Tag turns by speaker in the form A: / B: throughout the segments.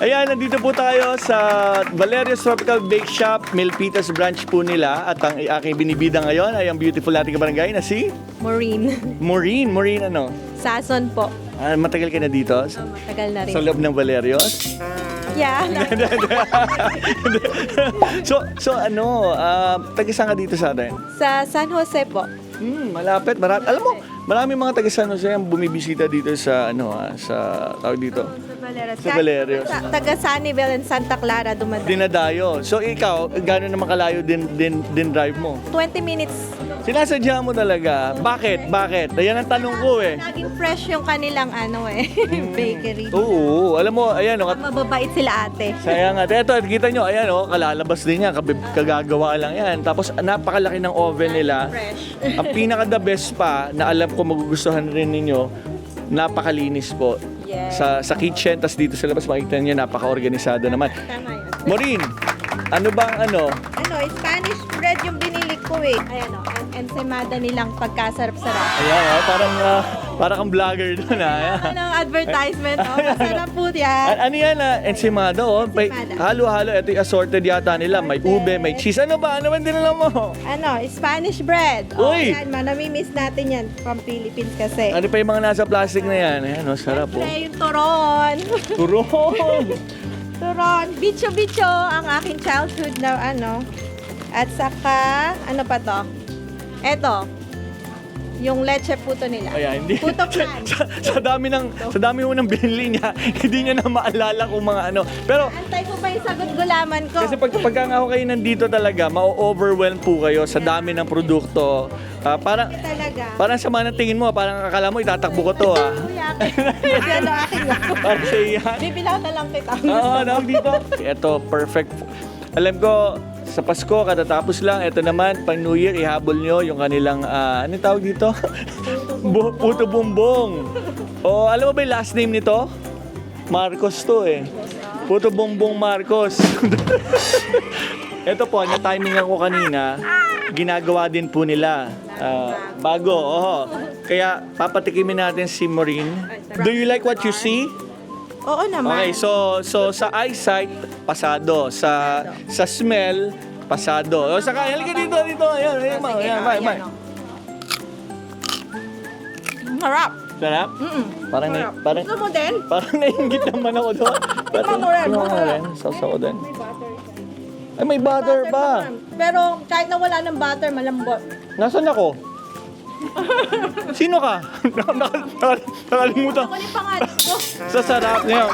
A: Ayan, nandito po tayo sa Valerio's Tropical Bake Shop, Milpitas branch po nila. At ang aking binibida ngayon ay ang beautiful nating kabarangay na si
B: Maureen.
A: Maureen. Maureen ano?
B: Sason po.
A: Ah, matagal ka na dito? Sa,
B: Matagal na rin.
A: sa loob ng Valerios?
B: yeah.
A: so, so ano, uh, taga-saan ka dito sa atin?
B: sa San Jose po.
A: Hmm, malapit. Marat alam mo, marami mga taga San Jose ang bumibisita dito sa, ano ah, sa, tawag dito,
B: Sa Valerios.
A: Sa Valerios.
B: Sa, taga Sunnyvale and Santa Clara dumadaan.
A: dinadayo. So ikaw, gano'n naman kalayo din, din, din drive mo?
B: 20 minutes.
A: Sinasadya mo talaga. Bakit? Bakit? Ayan ang tanong ko eh.
B: Laging fresh yung kanilang ano eh, bakery.
A: Oo, alam mo, ayan o,
B: Mababait sila ate.
A: Sayang nga. Ito, kita nyo, ayan o, kalalabas din yan, kabib- kagagawa lang yan. Tapos napakalaki ng oven nila.
B: Fresh.
A: Ang pinaka the best pa, na alam ko magugustuhan rin ninyo, napakalinis po.
B: Yes.
A: Sa sa kitchen, tas dito sa labas makikita niyo napaka-organisado naman.
B: Tama yun.
A: Maureen, ano bang ano?
B: Ano, Spanish bread yung binili ko eh. Ayan o, ang ensaymada nilang pagkasarap-sarap.
A: Ayan, oh, parang uh, parang kang vlogger doon ah.
B: Anong advertisement? Oh, masarap po yan.
A: A- ano yan ah? Ensimada oh. May halo-halo. Ito yung assorted yata nila. May ube, may cheese. Ano ba? Ano ba dinala mo?
B: Ano, Spanish bread. Oh,
A: Uy!
B: yan, ma, namimiss natin yan from Philippines kasi.
A: Ano pa yung mga nasa plastic na yan? Ayan, oh, sarap oh.
B: Siyempre, yung turon.
A: Turon!
B: turon. Bicho-bicho ang aking childhood na ano. At saka, ano pa to? Eto. Yung leche puto nila.
A: Ayan, hindi.
B: Puto plan.
A: sa, sa dami ng sa dami mo ng binili niya, hindi niya na maalala kung mga ano. Pero
B: Antay ko pa yung sagot gulaman ko.
A: kasi pag pagka nga ako kayo nandito talaga, ma-overwhelm po kayo sa dami ng produkto. Ah, parang
B: Talaga.
A: parang sama ng tingin mo, parang akala mo itatakbo ko to ah.
B: Kuya, kasi ano akin.
A: Parang siya yan.
B: Bibilaw na lang kita.
A: Oo, nawag dito. Ito, perfect. Alam ko, sa Pasko, katatapos lang, ito naman, pang New Year, ihabol nyo yung kanilang, ah, ano tawag dito? Bu- Puto bumbong. O, alam mo ba yung last name nito? Marcos to eh. Puto bumbong Marcos. ito po, na-timing ako kanina, ginagawa din po nila. Ah, bago, oho. Kaya papatikimin natin si Maureen. Do you like what you see?
B: Oo naman.
A: Okay, so so sa eyesight pasado, sa sa smell pasado. O saka halika dito dito. Ayan, ayan, ma,
B: Sige,
A: ayan,
B: oh,
A: ma,
B: ayan,
A: ma.
B: oh. Harap.
A: Sarap?
B: Mm-mm.
A: Parang na,
B: Harap.
A: parang
B: Gusto mo din?
A: parang nainggit naman ako doon.
B: Ikaw mo rin,
A: Ikaw mo rin. Sausaw ko din.
B: May butter.
A: Ay, may butter pa.
B: Pero kahit na wala ng butter, malambot.
A: Nasaan ako? Sino ka? Naka- naka- naka- Nakalimutan.
B: Ako yung pangalan ko.
A: Sa sarap niya.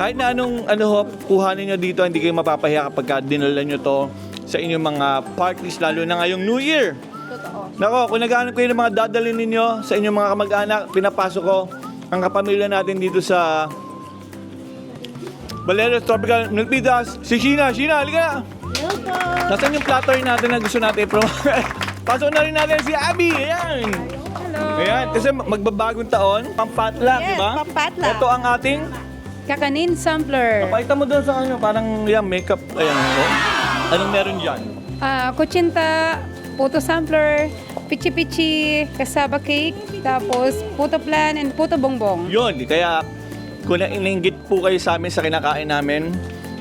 A: Kahit na anong ano ho, kuhanin nyo dito, hindi kayo mapapahiya kapag ka dinala nyo to sa inyong mga parties, lalo na ngayong New Year.
B: Totoo.
A: Nako, kung naghahanap kayo ng mga dadalhin ninyo sa inyong mga kamag-anak, pinapasok ko ang kapamilya natin dito sa Valerio Tropical Milpitas. Si Sheena, Sheena, halika na! Nasaan yung platter natin na gusto natin i Pasok na rin natin si Abby, ayan!
B: Hello.
A: Ayan, kasi magbabagong taon, pampatla, di
B: Yes,
A: ba?
B: pampatla.
A: Ito ang ating
C: Kakanin sampler.
A: Pakita mo doon sa ano, parang yan, makeup. Ayan, oh. Anong meron dyan?
C: Ah, kutsinta, puto sampler, pichi-pichi, kasaba cake, tapos puto plan and puto bongbong.
A: Yun, kaya kung nainggit po kayo sa amin sa kinakain namin,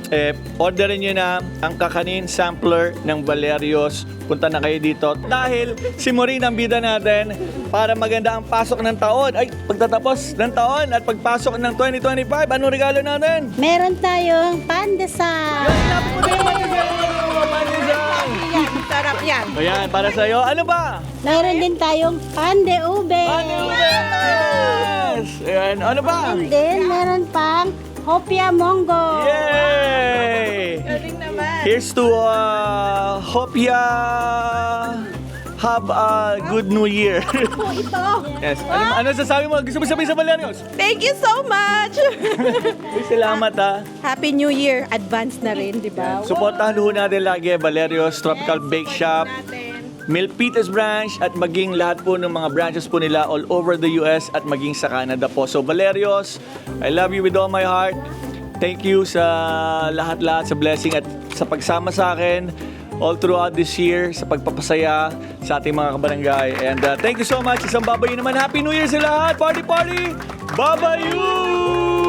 A: eh, orderin nyo na ang kakanin sampler ng Valerios. Punta na kayo dito. Dahil si Maureen ang bida natin para maganda ang pasok ng taon. Ay, pagtatapos ng taon at pagpasok ng 2025, anong regalo natin?
D: Meron tayong pandesal.
B: Yan, sarap yan.
A: Ayan, para sa'yo. Ano ba?
D: Meron din tayong pande ube.
A: Ano ba? Yes! Ayan, ano ba?
D: And then, meron pang hopia mongo.
A: Yay! Here's to uh, hope ya have a good new year.
B: po ito.
A: yes. Ano, ano sasabi mo? Gusto mo sabihin sa Valerios?
B: Thank you so much.
A: Uy, salamat ha.
B: Happy New Year. Advance na rin, di ba?
A: Supportahan ho natin lagi Valerios Tropical Bake Shop, Milpitas branch at maging lahat po ng mga branches po nila all over the US at maging sa Canada po. So Valerios, I love you with all my heart. Thank you sa lahat-lahat sa blessing at sa pagsama sa akin all throughout this year sa pagpapasaya sa ating mga kabarangay. And uh, thank you so much. Isang babayu naman. Happy New Year sa lahat. Party, party! Babayu!